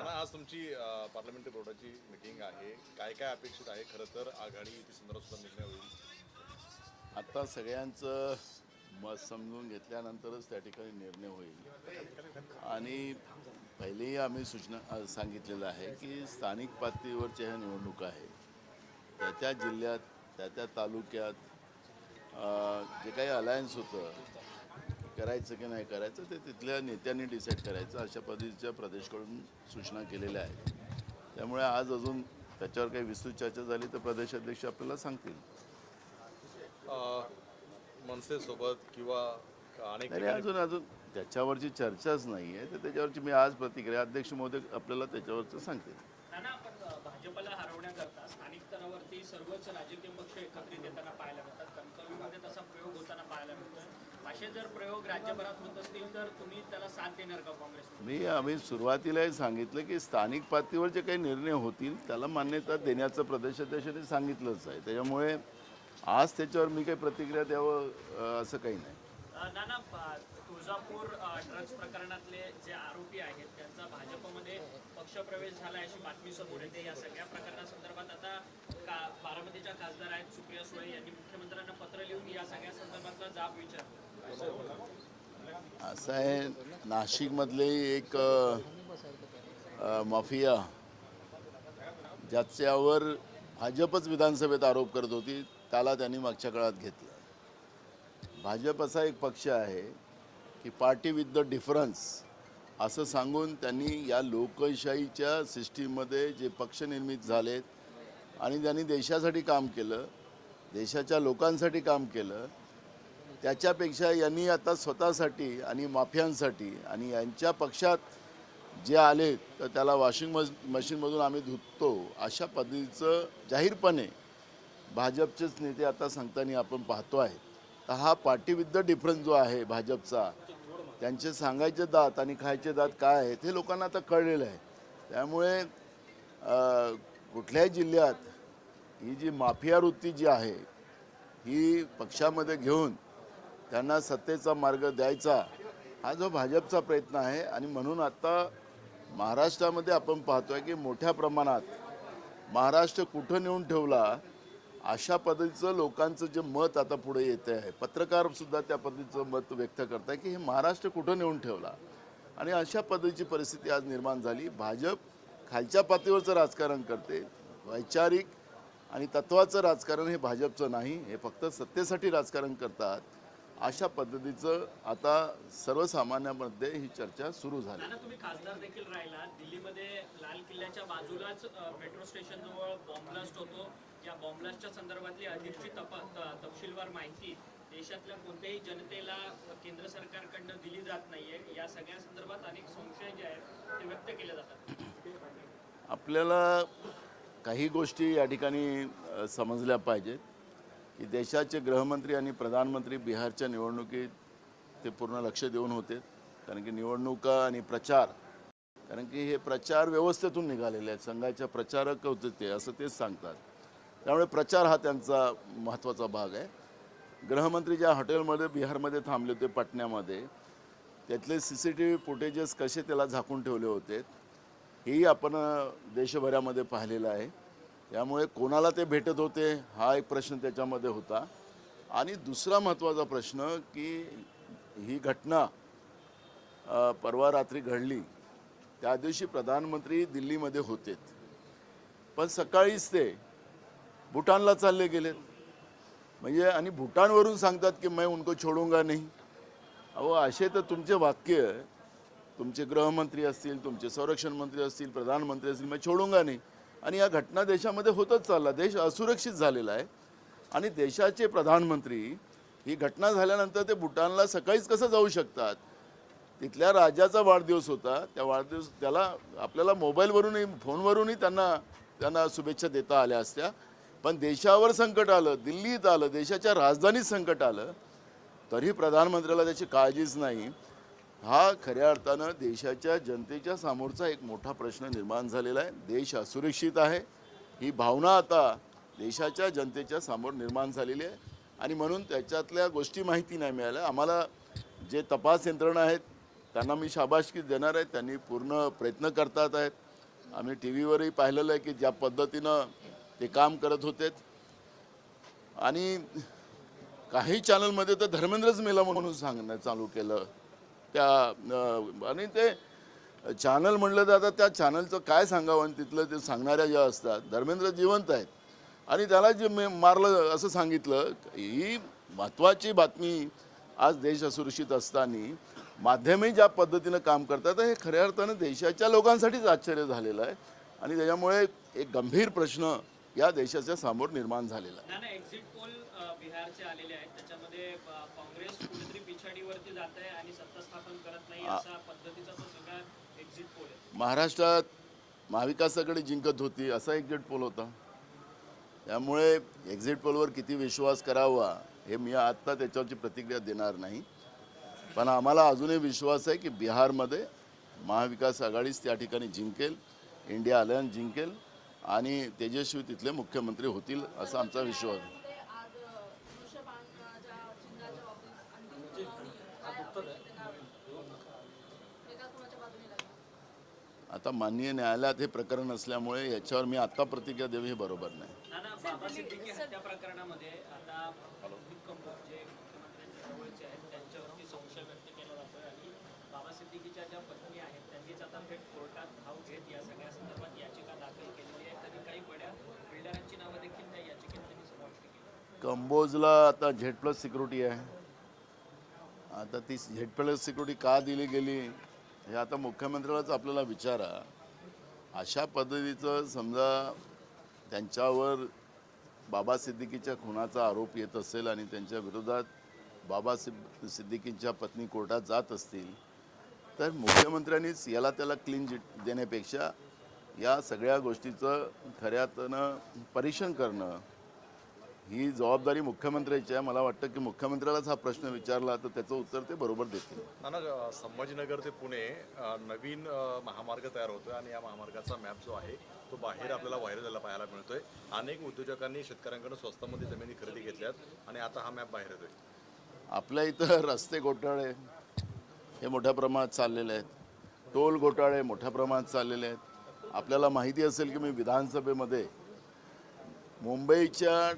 आज तुमची पार्लमेंटरी बोर्डाची मिटिंग आहे. काय काय अपेक्षित आहे? खरं तर आघाडी युती संदर्भात सुद्धा निर्णय होईल. आता सगळ्यांचं मत समजून घेतल्यानंतरच त्या ठिकाणी निर्णय होईल. आणि पहिलेही आम्ही सूचना सांगितलेलं आहे की स्थानिक पातळीवरच्या ह्या निवडणुका आहे. त्या त्या जिल्ह्यात त्या त्या तालुक्यात जे काही अलायन्स होतं करायचं की नाही करायचं ते तिथल्या नेत्यांनी डिसाईड करायचं. अशा पद्धतीच्या प्रदेशकडून सूचना केलेल्या आहेत. त्यामुळे आज अजून त्याच्यावर काही विस्तृत चर्चा झाली तर प्रदेशाध्यक्ष आपल्याला सांगतील. मनसेसोबत किंवा ठिकाणी अजून अजून त्याच्यावरची चर्चाच नाही आहे. तर त्याच्यावरची मी आज प्रतिक्रिया अध्यक्ष महोदय आपल्याला त्याच्यावरचं सांगते नाना आपण अ, भाजपला हरवण्याकरता स्थानिक स्तरावरती सर्वच राजकीय पक्ष एकत्रित येताना पाहायला मिळतात. कणकवलीमध्ये तसा प्रयोग होताना पाहायला मिळतोय असे जर प्रयोग राज्यभरात होत असतील तर तुम्ही त्याला साथ देणार का काँग्रेस मी आम्ही सुरुवातीलाही सांगितलं की स्थानिक पातळीवर जे काही निर्णय होतील त्याला मान्यता देण्याचं प्रदेशाध्यक्षांनी सांगितलंच आहे. त्याच्यामुळे आज त्याच्यावर मी काही प्रतिक्रिया द्यावं असं काही नाही. नाना तुळजापूर ड्रग्ज प्रकरणातले जे आरोपी आहेत त्यांचा भाजपमध्ये पक्षप्रवेश झाला अशी बातमी समोर येते. या सगळ्या प्रकरणासंदर्भात आता बारामतीच्या खासदार आहेत सुप्रिया सुळे यांनी मुख्यमंत्र्यांना पत्र लिहून या सगळ्या संदर्भातला जाब विचारला. असं आहे नाशिकमधले एक माफिया ज्याच्यावर भाजपच विधानसभेत आरोप करत होती त्याला त्यांनी मागच्या काळात घेतलं. भाजप असा एक पक्ष आहे की पार्टी विथ द डिफरन्स असं सांगून त्यांनी या लोकशाहीच्या सिस्टीममध्ये जे पक्ष निर्मित झालेत आणि त्यांनी देशासाठी काम केलं देशाच्या लोकांसाठी काम केलं. त्याच्यापेक्षा यांनी आता स्वतःसाठी आणि माफियांसाठी आणि यांच्या पक्षात जे आले तर त्याला वॉशिंग मश मशीनमधून आम्ही धुतो अशा पद्धतीचं जाहीरपणे भाजपचेच नेते आता सांगताना आपण पाहतो आहे तर हा पार्टी विथ द डिफरन्स जो आहे भाजपचा त्यांचे सांगायचे दात आणि खायचे दात काय आहेत हे लोकांना आता कळलेलं आहे. त्यामुळे कुठल्याही जिल्ह्यात ही जी माफिया वृत्ती जी आहे ही पक्षामध्ये घेऊन त्यांना सत्तेचा मार्ग द्यायचा हा जो भाजपचा प्रयत्न आहे. आणि म्हणून आता महाराष्ट्रामध्ये आपण पाहतोय की मोठ्या प्रमाणात महाराष्ट्र कुठं नेऊन ठेवला अशा पद्धतीचं लोकांचं जे मत आता पुढे येते आहे पत्रकारसुद्धा त्या पद्धतीचं मत व्यक्त करत आहे की हे महाराष्ट्र कुठं नेऊन ठेवला? आणि अशा पद्धतीची परिस्थिती आज निर्माण झाली. भाजप खालच्या पातळीवरचं राजकारण करते. वैचारिक आणि तत्वाचं राजकारण हे भाजपचं नाही हे फक्त सत्तेसाठी राजकारण करतात. अशा पद्धतीचं आता सर्वसामान्यांमध्ये ही चर्चा सुरू झाली. तुम्ही खासदार देखील राहिला दिल्लीमध्ये लाल किल्ल्याच्या बाजूलाच मेट्रो स्टेशन जवळ बॉम्ब ब्लास्ट होतो. या बॉम्ब ब्लास्टच्या संदर्भातली अधिकची तप तपशीलवार माहिती देशातल्या कोणत्याही जनतेला केंद्र सरकारकडनं दिली जात नाहीये. या सगळ्या संदर्भात अनेक संशय जे आहेत ते व्यक्त केले जातात. आपल्याला काही गोष्टी या ठिकाणी समजल्या पाहिजेत की देशाचे गृहमंत्री आणि प्रधानमंत्री बिहारच्या निवडणुकीत ते पूर्ण लक्ष देऊन होते. कारण की निवडणुका आणि प्रचार कारण की हे प्रचार व्यवस्थेतून निघालेले आहेत. संघाच्या प्रचारक होते ते असं तेच सांगतात. त्यामुळे प्रचार हा त्यांचा महत्त्वाचा भाग आहे. गृहमंत्री ज्या हॉटेलमध्ये बिहारमध्ये थांबले होते पटण्यामध्ये त्यातले C C T V footages कसे त्याला झाकून ठेवले होते हेही आपण देशभरामध्ये पाहिलेलं आहे. त्यामुळे कोणाला ते भेटत होते हा एक प्रश्न त्याच्यामध्ये होता. आणि दुसरा महत्त्वाचा प्रश्न की ही घटना परवा रात्री घडली. त्या दिवशी प्रधानमंत्री दिल्लीमध्ये होते पण सकाळीच ते भूटानला चालले गेलेत. म्हणजे आणि भूटानवरून सांगतात की मैं उनको छोडूंगा नाही. अहो असे तर तुमचे वाक्य तुमचे गृहमंत्री असतील तुमचे संरक्षण मंत्री असतील प्रधानमंत्री असतील मग छोडूंगा नाही आणि या घटना देशामध्ये होतच चालला. देश असुरक्षित झालेला आहे. आणि देशाचे प्रधानमंत्री ही घटना झाल्यानंतर ते भूटानला सकाळीच कसं जाऊ शकतात? तिथल्या राजाचा वाढदिवस होता. त्या वाढदिवस त्याला आपल्याला मोबाईलवरूनही फोनवरूनही त्यांना त्यांना शुभेच्छा देता आल्या असत्या. पण देशावर संकट आलं दिल्लीत आलं देशाच्या राजधानीत संकट आलं तरी प्रधानमंत्र्याला त्याची काळजीच नाही. हा खऱ्या अर्थानं देशाच्या जनतेच्या समोरचा एक मोठा प्रश्न निर्माण झालेला आहे. देश असुरक्षित आहे. ही भावना आता देशाच्या जनतेच्या समोर निर्माण झालेली आहे. आणि म्हणून त्याच्यातल्या गोष्टी माहिती नाही मिळाल्या. आम्हाला जे तपास यंत्रणा आहेत त्यांना मी शाबासकी देणार आहे. त्यांनी पूर्ण प्रयत्न करतात आहेत. आम्ही टी व्हीवरही पाहिलेलं आहे की ज्या पद्धतीनं ते काम करत होते. आणि काही चॅनलमध्ये तर धर्मेंद्रच मेला म्हणून सांगणं चालू केलं. त्या आणि ते चॅनल म्हणलं तर आता त्या चॅनलचं काय सांगावं आणि तिथलं ते सांगणाऱ्या ज्या असतात धर्मेंद्र जिवंत आहेत. आणि त्याला जे मे मारलं असं सांगितलं ही महत्त्वाची बातमी आज देश असुरक्षित असताना माध्यमे ज्या पद्धतीनं काम करतात हे खऱ्या अर्थानं देशाच्या लोकांसाठीच आश्चर्य झालेलं आहे. आणि त्याच्यामुळे एक गंभीर प्रश्न या देशाच्या समोर निर्माण झालेला आहे. पिछाडीवरती जात आहे आणि सत्ता स्थापन करत नाही असा पद्धतीचा तो सगळा एक्झिट पोल आहे. महाराष्ट्रात महाविकासाकडे जिंकत होती असा एक्झिट पोल होता. त्यामुळे एक्झिट पोलवर किती विश्वास करावा हे मी आत्ता त्याच्यावरची प्रतिक्रिया देणार नाही. पण आम्हाला अजूनही विश्वास आहे की बिहारमध्ये महाविकास आघाडीच त्या ठिकाणी जिंकेल इंडिया अलायन्स जिंकेल आणि तेजस्वी तिथले मुख्यमंत्री होतील असा आमचा विश्वास आहे. आता माननीय न्यायालयात हे प्रकरण असल्यामुळे याच्यावर मी आत्ता प्रतिक्रिया देऊ हे बरोबर नाही. ना ना बाबा सिद्दीकी हत्या प्रकरणामध्ये आता रोहित कंबोज जे मुख्यमंत्र्यांच्या जवळचे आहेत त्यांच्यावरती संशय व्यक्त केला जातोय आणि बाबा सिद्दीकीच्या ज्या पत्नी आहेत त्यांनीच आता थेट कोर्टात धाव घेत या सगळ्या संदर्भात याचिका दाखल केलेली आहे. तरी काही बड्या बिल्डरांची नावं देखील त्या याचिकेत त्यांनी समाविष्ट केली. कंबोजला आता झेड प्लस सिक्युरिटी आहे. आता ती हेडपेड सिक्युरिटी का दिली गेली हे आता मुख्यमंत्र्यालाच आपल्याला विचारा. अशा पद्धतीचं समजा त्यांच्यावर बाबा सिद्दीकीच्या खुनाचा आरोप येत असेल आणि त्यांच्या विरोधात बाबा सिद्द सिद्दीकींच्या पत्नी कोर्टात जात असतील तर मुख्यमंत्र्यांनीच याला त्याला क्लीन चिट देण्यापेक्षा या सगळ्या गोष्टीचं खऱ्यातनं परीक्षण करणं ही जबाबदारी मुख्यमंत्र्याची आहे. मला वाटतं की मुख्यमंत्र्यालाच हा प्रश्न विचारला तर त्याचं उत्तर ते बरोबर देतील. नाना संभाजीनगर ते पुणे नवीन महामार्ग तयार होतोय आणि या महामार्गाचा मॅप जो आहे तो बाहेर आपल्याला व्हायरल झाला पाहायला मिळतोय. अनेक उद्योजकांनी शेतकऱ्यांकडून स्वस्तामध्ये जमिनी खरेदी घेतल्यात आणि आता हा मॅप बाहेर येतोय. आपल्या इथं रस्ते घोटाळे हे मोठ्या प्रमाणात चाललेले आहेत. टोल घोटाळे मोठ्या प्रमाणात चाललेले आहेत. आपल्याला माहिती असेल की मी विधानसभेमध्ये मुंबईच्या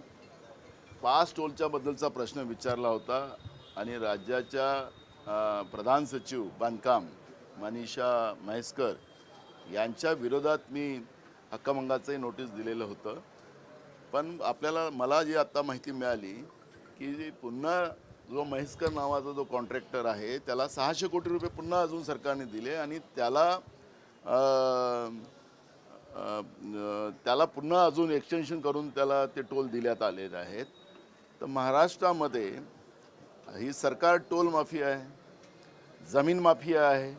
पाच टोलच्या बद्दलचा प्रश्न विचारला होता आणि राज्याच्या प्रधान सचिव बांधकाम मनीषा म्हैसकर यांच्या विरोधात मी हक्कमंगाचंही नोटीस दिलेलं होतं. पण आपल्याला मला जी आत्ता माहिती मिळाली की पुन्हा जो म्हैसकर नावाचा जो कॉन्ट्रॅक्टर आहे त्याला सहाशे कोटी रुपये पुन्हा अजून सरकारने दिले आणि त्याला त्याला पुन्हा अजून एक्सटेन्शन करून त्याला ते टोल दिल्यात आलेले आहेत. तर महाराष्ट्रामध्ये ही सरकार टोल माफिया आहे जमीन माफिया आहे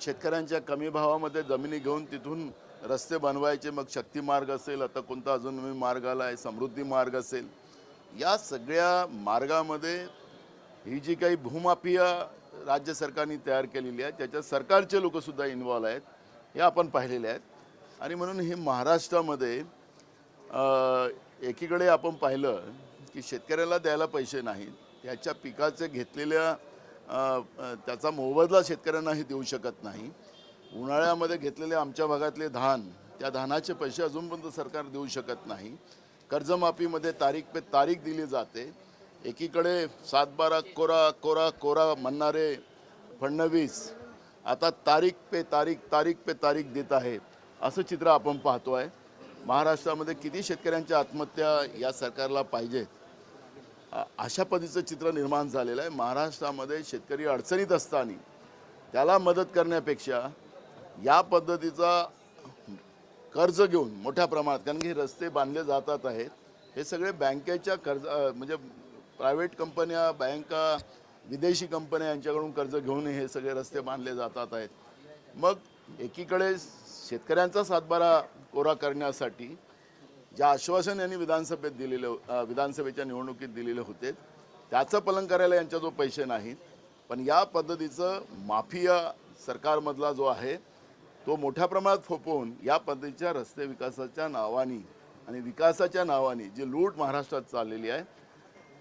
शेतकऱ्यांच्या कमी भावामध्ये जमिनी घेऊन तिथून रस्ते बनवायचे मग शक्ती मार्ग असेल आता कोणता अजून मार्ग आला आहे समृद्धी मार्ग असेल या सगळ्या मार्गामध्ये ही जी काही भूमाफिया राज्य सरकारने तयार केलेली आहे त्याच्यात सरकारचे लोकसुद्धा इन्वॉल्व आहेत हे आपण पाहिलेले आहेत. आणि म्हणून हे महाराष्ट्रामध्ये एकीकडे आपण पाहिलं की शेतकऱ्याला द्यायला पैसे नाहीत. त्याच्या पिकाचे घेतलेल्या त्याचा मोबदला शेतकऱ्यांनाही देऊ शकत नाही. उन्हाळ्यामध्ये घेतलेले आमच्या भागातले धान त्या धानाचे पैसे अजूनपर्यंत सरकार देऊ शकत नाही. कर्जमाफीमध्ये तारीख पे तारीख दिली जाते. एकीकडे सातबारा कोरा कोरा कोरा म्हणणारे फडणवीस आता तारीख पे तारीख तारीख पे तारीख देत आहे असं चित्र आपण पाहतो आहे महाराष्ट्रामध्ये किती शेतकऱ्यांच्या आत्महत्या या सरकारला पाहिजेत? अशा पद्धतीचं चित्र निर्माण झालेलं आहे. महाराष्ट्रामध्ये शेतकरी अडचणीत असताना त्याला मदत करण्यापेक्षा या पद्धतीचा कर्ज घेऊन मोठ्या प्रमाणात कारण की रस्ते बांधले जातात आहेत हे सगळे बँकेच्या कर्ज म्हणजे प्रायव्हेट कंपन्या बँका विदेशी कंपन्या यांच्याकडून कर्ज घेऊन हे सगळे रस्ते बांधले जातात आहेत. मग एकीकडे शेतकऱ्यांचा सातबारा कोरा करण्यासाठी ज्या आश्वासन यांनी विधानसभेत दिलेले विधानसभेच्या निवडणुकीत दिलेले होते त्याचं पलन करायला यांच्याजवळ पैसे नाहीत पण या पद्धतीचं माफिया सरकारमधला जो आहे तो मोठ्या प्रमाणात फोपवून या पद्धतीच्या रस्ते विकासाच्या नावाने आणि विकासाच्या नावाने जी लूट महाराष्ट्रात चाललेली आहे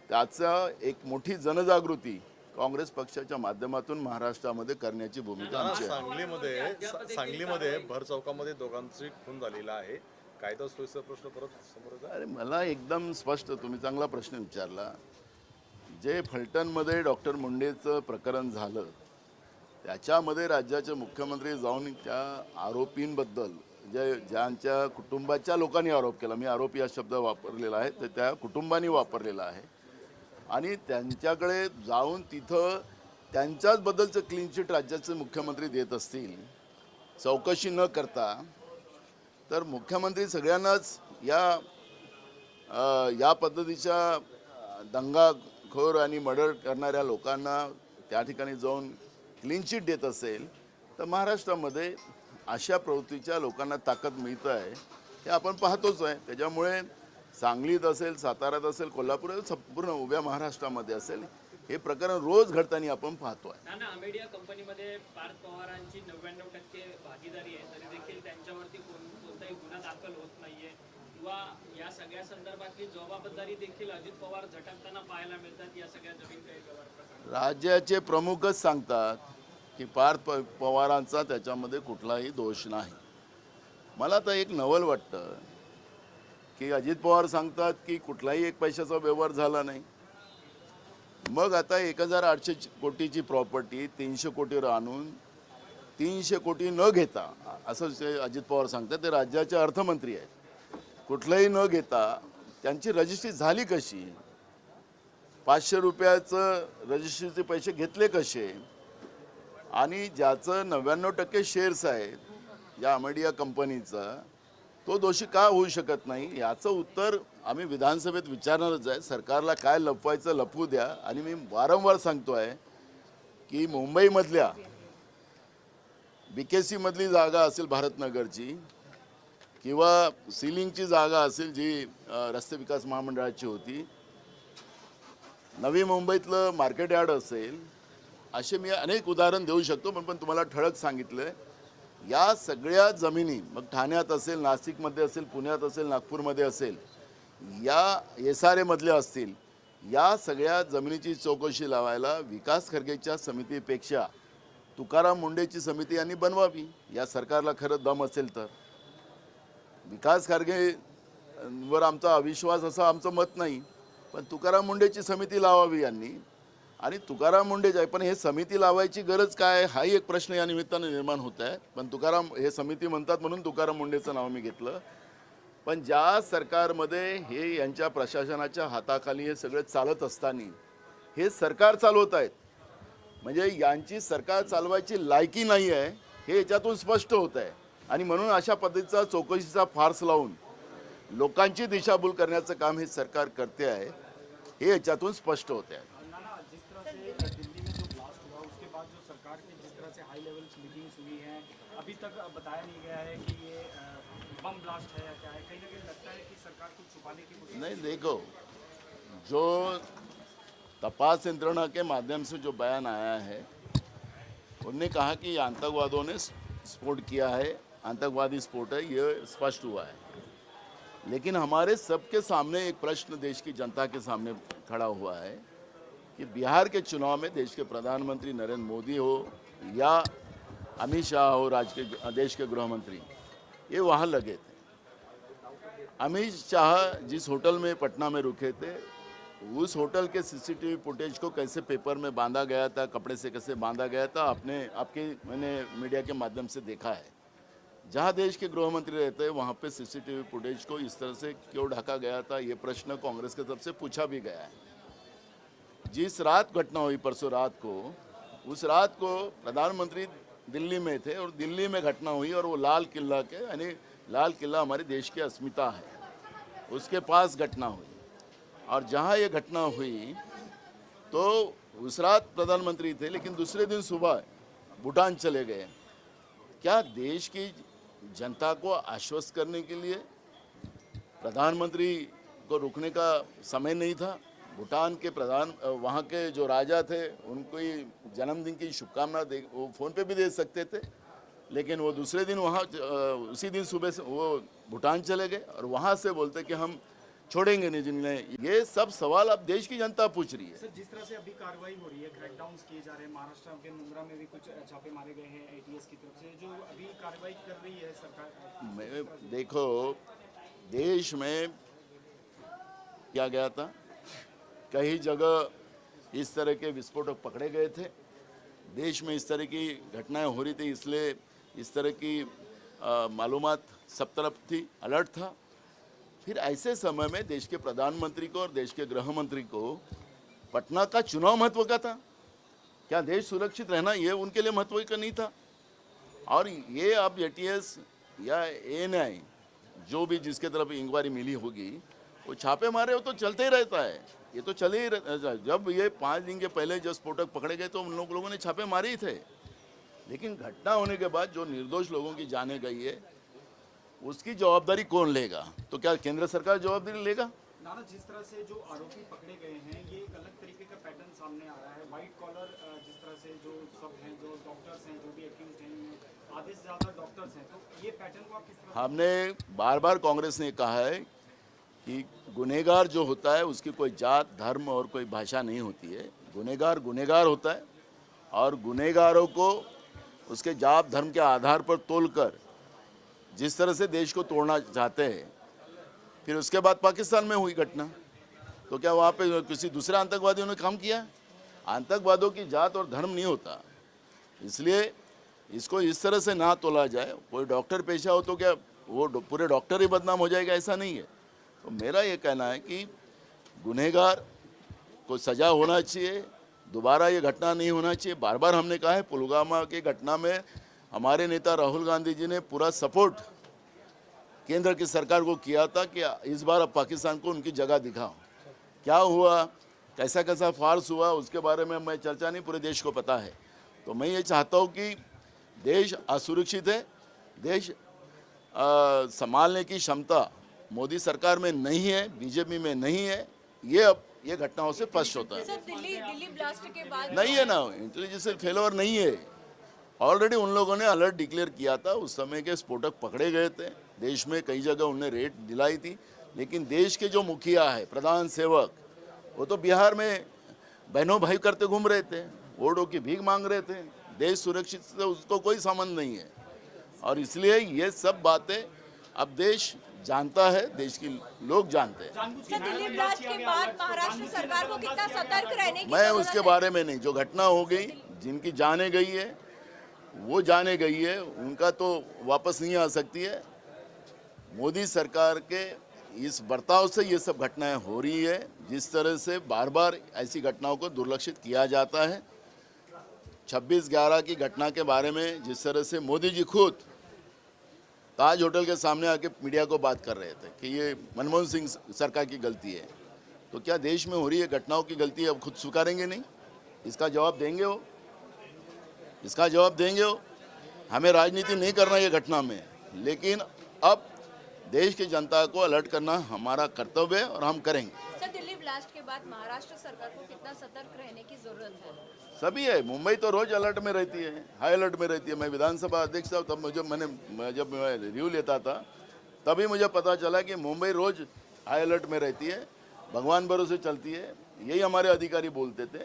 त्याचं एक मोठी जनजागृती काँग्रेस पक्षाच्या माध्यमातून महाराष्ट्रामध्ये करण्याची भूमिका आमची सांगलीमध्ये सांगलीमध्ये भर चौकामध्ये दोघांची खून झालेला आहे. कायदा सोयीचा प्रश्न परत समोर अरे मला एकदम स्पष्ट तुम्ही चांगला प्रश्न विचारला. जे फलटणमध्ये डॉक्टर मुंडेचं प्रकरण झालं त्याच्यामध्ये राज्याचे मुख्यमंत्री जाऊन त्या आरोपींबद्दल जे ज्यांच्या कुटुंबाच्या लोकांनी आरोप केला मी आरोपी हा शब्द वापरलेला आहे तर त्या कुटुंबानी वापरलेला आहे. आणि त्यांच्याकडे जाऊन तिथं त्यांच्याचबद्दलचं क्लीन चिट राज्याचे मुख्यमंत्री देत असतील चौकशी न करता तर मुख्यमंत्री सगळ्यांनाच या या पद्धतीच्या दंगाखोर आणि मर्डर करणाऱ्या लोकांना त्या ठिकाणी जाऊन क्लीन चिट देत असेल तर महाराष्ट्रामध्ये अशा प्रवृत्तीच्या लोकांना ताकद मिळतं आहे हे आपण पाहतोच आहे. त्याच्यामुळे सांगलीत असेल साताऱ्यात असेल कोल्हापुरात संपूर्ण उभ्या महाराष्ट्रामध्ये असेल हे प्रकरण रोज घडताना आपण पाहतो आहे. नाना कोणताही गुन्हा दाखल होत नाहीये. किंवा या सगळ्या संदर्भातली जबाबदारी देखील अजित पवार झटकताना पाहायला मिळतात. या सगळ्या जमीन राज्याचे प्रमुखच सांगतात की पार्थ प पवारांचा त्याच्यामध्ये कुठलाही दोष नाही. मला तर एक नवल वाटतं की अजित पवार सांगतात की कुठलाही एक पैशाचा व्यवहार झाला नाही. मग आता एक हजार आठशे कोटीची प्रॉपर्टी तीनशे कोटीवर आणून तीनशे कोटी न घेता असं जे अजित पवार सांगतात ते राज्याचे अर्थमंत्री आहेत. कुठलंही न घेता त्यांची रजिस्ट्री झाली कशी? पाचशे रुपयाचं रजिस्ट्रीचे पैसे घेतले कसे? आणि ज्याचं नव्याण्णव टक्के शेअर्स आहेत या अमेडिया कंपनीचा तो दोषी का होऊ शकत नाही? याचं उत्तर आम्ही विधानसभेत विचारणारच आहे. सरकारला काय लपवायचं लपवू द्या. आणि मी वारंवार सांगतो आहे की मुंबईमधल्या बी के सीमधली जागा असेल भारतनगरची किंवा सिलिंगची जागा असेल जी रस्ते विकास महामंडळाची होती नवी मुंबईतलं मार्केट यार्ड असेल असे मी अनेक उदाहरण देऊ शकतो पण पण तुम्हाला ठळक सांगितलं या सगळ्या जमिनी मग ठाण्यात असेल नाशिकमध्ये असेल पुण्यात असेल नागपूरमध्ये असेल या एस आर एमधल्या असतील या सगळ्या जमिनीची चौकशी लावायला विकास खरगेच्या समितीपेक्षा तुकाराम मुंडेची समिती यांनी बनवावी या सरकारला खरं दम असेल तर. विकास खारगे वर आमचा अविश्वास असं आमचं मत नाही पण तुकाराम मुंडेची समिती लावावी यांनी. आणि तुकाराम मुंडेच आहे पण हे समिती लावायची गरज काय हाही एक प्रश्न या निमित्तानं निर्माण होत आहे. पण तुकाराम हे समिती म्हणतात म्हणून तुकाराम मुंडेचं नाव मी घेतलं. पण ज्या सरकारमध्ये हे यांच्या प्रशासनाच्या हाताखाली हे सगळं चालत असताना हे सरकार चालवत आहेत. म्हणजे यांची सरकार चालवायची लायकी नाही आहे हे याच्यातून स्पष्ट होत आहे. आणि म्हणून अशा पद्धतीचा चौकशीचा फार्स लावून लोकांची दिशाभूल करण्याचं काम हे सरकार करते आहे हे याच्यातून स्पष्ट होते आहे. हैं अभी तक बताया गया है कि ये बम ब्लास्ट है क्या है कहीं ना कहीं लगता है कि सरकार छुपाने की नहीं देखो जो तपास यंत्रणा के माध्यम से जो बयान आया है, उनने कहा कि ये आतंकवादियों ने स्फोट किया है, आतंकवादी स्फोट है, ये स्पष्ट हुआ है। लेकिन हमारे सबके सामने एक प्रश्न देश की जनता के सामने खड़ा हुआ है कि बिहार के चुनाव में देश के प्रधानमंत्री नरेंद्र मोदी हो या अमित शाह हो राज्य के, देश के गृह मंत्री ये वहाँ लगे थे। अमित शाह जिस होटल में, पटना में रुके थे उस होटल के सीसीटीवी फुटेज को कैसे पेपर में बांधा गया था, कपड़े से कैसे बांधा गया था, आपने, आपके, मैंने मीडिया के माध्यम से देखा है। जहाँ देश के गृह मंत्री रहते हैं, वहाँ पे सीसीटीवी फुटेज को इस तरह से क्यों ढका गया था, ये प्रश्न कांग्रेस की तरफ़ से पूछा भी गया है। जिस रात घटना हुई परसों रात को, उस रात को प्रधानमंत्री दिल्ली में थे और दिल्ली में घटना हुई और वो लाल किला के, यानी लाल किला हमारे देश की अस्मिता है, उसके पास घटना हुई। और जहाँ ये घटना हुई तो उस रात प्रधानमंत्री थे, लेकिन दूसरे दिन सुबह भूटान चले गए। क्या देश की जनता को आश्वस्त करने के लिए प्रधानमंत्री को रुकने का समय नहीं था? भूटान के प्रधान, वहाँ के जो राजा थे, उनको ही जन्मदिन की शुभकामना दे, वो फ़ोन पे भी दे सकते थे, लेकिन वो दूसरे दिन वहाँ, उसी दिन सुबह से वो भूटान चले गए और वहाँ से बोलते कि हम छोड़ेंगे नहीं जिन्हें ये सब सवाल अब देश की जनता पूछ रही है। सर जिस तरह से अभी कार्रवाई हो रही है क्रैकडाउन किए जा रहे हैं महाराष्ट्र के मुंद्रा में भी कुछ छापे मारे गए हैं एटीएस की तरफ़ से जो अभी कार्रवाई कर रही है सरकार? मैं देखो देश में क्या गया था? कई जगह इस तरह के विस्फोटक पकड़े गए थे। देश में इस तरह की घटनाएँ हो रही थी इसलिए इस तरह की मालूमात सब तरफ़ थी अलर्ट था। फिर ऐसे समय में देश के प्रधानमंत्री को और देश के गृह मंत्री को पटना का चुनाव महत्व का था। क्या देश सुरक्षित रहना ये उनके लिए महत्व का नहीं था? और ये अब एटीएस या एएनआई जो भी जिसके तरफ़ इंक्वायरी मिली होगी, वो छापे मारे हो तो चलते ही रहता है। ये तो चले ही रह- जब ये पाँच दिन के पहले जब स्फोटक पकड़े गए तो उन लोग, लोगों ने छापे मारे ही थे। लेकिन घटना होने के बाद जो निर्दोष लोगों की जाने गई है उसकी जवाबदारी कौन लेगा? तो क्या केंद्र सरकार जवाबदारी लेगा? नाना जिस तरह से जो आरोपी पकड़े गए हैं ये एक अलग तरीके का पैटर्न सामने आ रहा है। कॉलर जिस तरह से जो सब हैं जो डॉक्टर्स हैं जो भी एक्यूज हैं आधे से ज़्यादा डॉक्टर्स हैं तो ये पैटर्न को आप किस तरह हमने बार बार कांग्रेस ने कहा है कि गुनेगार जो होता है उसकी कोई जात धर्म और कोई भाषा नहीं होती है। गुनेगार गुनेगार होता है और गुनेगारों को उसके जात धर्म के आधार पर तोलकर जिस तरह से देश को तोड़ना चाहते हैं, फिर उसके बाद पाकिस्तान में हुई घटना। तो क्या वहाँ पे किसी दूसरे आतंकवादियों ने काम किया? आतंकवादों की जात और धर्म नहीं होता। इसलिए इसको इस तरह से ना तोला जाए। कोई डॉक्टर पेशा हो तो क्या वो पूरे डॉक्टर ही बदनाम हो जाएगा? ऐसा नहीं है। तो मेरा ये कहना है कि गुनहगार को सजा होना चाहिए। दोबारा ये घटना नहीं होना चाहिए। बार बार हमने कहा है, पुलवामा की घटना में हमारे नेता राहुल गांधी जी ने पूरा सपोर्ट केंद्र की सरकार को किया था कि इस बार अब पाकिस्तान को उनकी जगह दिखाओ। क्या हुआ? कैसा कैसा फार्स हुआ? उसके बारे में मैं चर्चा नहीं पूरे देश को पता है। तो मैं ये चाहता हूँ कि देश असुरक्षित है देश आ, संभालने की क्षमता मोदी सरकार में नहीं है बीजेपी में नहीं है ये अब ये घटनाओं से स्पष्ट होता है। सर दिल्ली दिल्ली ब्लास्ट के बाद नहीं है ना इंटेलिजेंस फेलोवर नहीं है। ऑलरेडी उन लोगों ने अलर्ट डिक्लेयर किया था उस समय के स्फोटक पकड़े गए थे। देश में कई जगह उन्हें रेट दिलाई थी लेकिन देश के जो मुखिया है प्रधान सेवक वो तो बिहार में बहनों भाई करते घूम रहे थे वोटों की भीख मांग रहे थे। देश सुरक्षित से उसको कोई संबंध नहीं है। और इसलिए ये सब बातें अब देश जानता है देश के लोग जानते हैं। सर दिल्ली के बाद महाराष्ट्र सरकार को कितना सतर्क रहने की मैं उसके बारे में नहीं जो घटना हो गई जिनकी जाने गई है वो जाने गई है, उनका तो वापस नहीं आ सकती है। मोदी सरकार के इस बर्ताव से ये सब घटनाएँ हो रही है, जिस तरह से बार बार ऐसी घटनाओं को दुर्लक्षित किया जाता है। 26 ग्यारह की घटना के बारे में जिस तरह से मोदी जी खुद ताज होटल के सामने आके मीडिया को बात कर रहे थे कि ये मनमोहन सिंह सरकार की गलती है। तो क्या देश में हो रही है घटनाओं की गलती अब खुद स्वीकारेंगे नहीं? इसका जवाब देंगे हो इसका जवाब देंगे हो हमें राजनीति नहीं करना ये घटना में। लेकिन अब देश की जनता को अलर्ट करना हमारा कर्तव्य है और हम करेंगे। सर दिल्ली ब्लास्ट के बाद महाराष्ट्र सरकार को कितना सतर्क रहने की ज़रूरत है? सभी है। मुंबई तो रोज अलर्ट में रहती है हाई अलर्ट में रहती है। मैं विधानसभा अध्यक्ष था तब मुझे मैंने जब मैं रिव्यू लेता था तभी मुझे पता चला कि मुंबई रोज हाई अलर्ट में रहती है भगवान भरोसे चलती है। यही हमारे अधिकारी बोलते थे।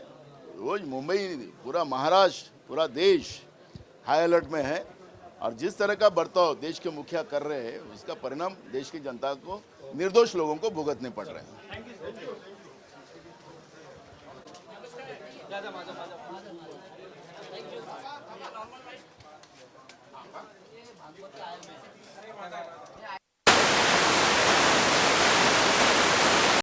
रोज मुंबई पूरा महाराष्ट्र पूरा देश हाई अलर्ट में है। और जिस तरह का बर्ताव देश के मुखिया कर रहे हैं, उसका परिणाम देश की जनता को, निर्दोष लोगों को भुगतने पड़ रहे हैं।